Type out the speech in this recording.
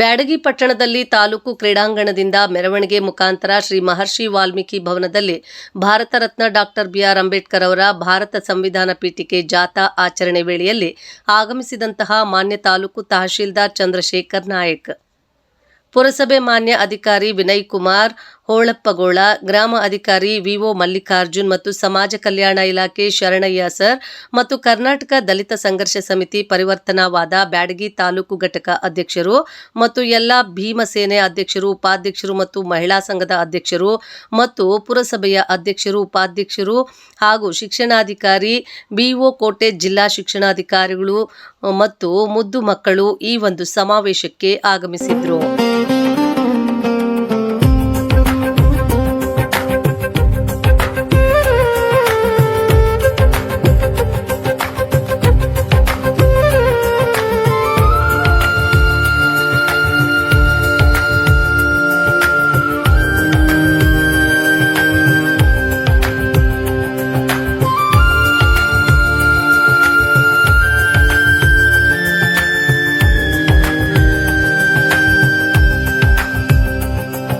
ಬ್ಯಾಡಗಿ ಪಟ್ಟಣದಲ್ಲಿ ತಾಲೂಕು ಕ್ರೀಡಾಂಗಣದಿಂದ ಮೆರವಣಿಗೆ ಮುಖಾಂತರ ಶ್ರೀ ಮಹರ್ಷಿ ವಾಲ್ಮೀಕಿ ಭವನದಲ್ಲಿ ಭಾರತ ರತ್ನ ಡಾಕ್ಟರ್ ಬಿಆರ್ ಅಂಬೇಡ್ಕರ್ ಅವರ ಭಾರತ ಸಂವಿಧಾನ ಪೀಠಿಕೆ ಜಾಥಾ ಆಚರಣೆ ವೇಳೆಯಲ್ಲಿ ಆಗಮಿಸಿದಂತಹ ಮಾನ್ಯ ತಾಲೂಕು ತಹಶೀಲ್ದಾರ್ ಚಂದ್ರಶೇಖರ್ ನಾಯಕ್. ಪುರಸಭೆ ಮಾನ್ಯ ಅಧಿಕಾರಿ ವಿನಯ್ ಕುಮಾರ್ ಹೋಳಪ್ಪಗೋಳ, ಗ್ರಾಮ ಅಧಿಕಾರಿ ವಿಒ ಮಲ್ಲಿಕಾರ್ಜುನ್ ಮತ್ತು ಸಮಾಜ ಕಲ್ಯಾಣ ಇಲಾಖೆ ಶರಣಯ್ಯ ಸರ್ ಮತ್ತು ಕರ್ನಾಟಕ ದಲಿತ ಸಂಘರ್ಷ ಸಮಿತಿ ಪರಿವರ್ತನಾವಾದ ಬ್ಯಾಡಗಿ ತಾಲೂಕು ಘಟಕ ಅಧ್ಯಕ್ಷರು ಮತ್ತು ಎಲ್ಲ ಭೀಮಸೇನೆ ಅಧ್ಯಕ್ಷರು, ಉಪಾಧ್ಯಕ್ಷರು ಮತ್ತು ಮಹಿಳಾ ಸಂಘದ ಅಧ್ಯಕ್ಷರು ಮತ್ತು ಪುರಸಭೆಯ ಅಧ್ಯಕ್ಷರು, ಉಪಾಧ್ಯಕ್ಷರು ಹಾಗೂ ಶಿಕ್ಷಣಾಧಿಕಾರಿ ಬಿಒ ಕೋಟೆ ಜಿಲ್ಲಾ ಶಿಕ್ಷಣಾಧಿಕಾರಿಗಳು ಮತ್ತು ಮುದ್ದು ಮಕ್ಕಳು ಈ ಒಂದು ಸಮಾವೇಶಕ್ಕೆ ಆಗಮಿಸಿದ್ರು.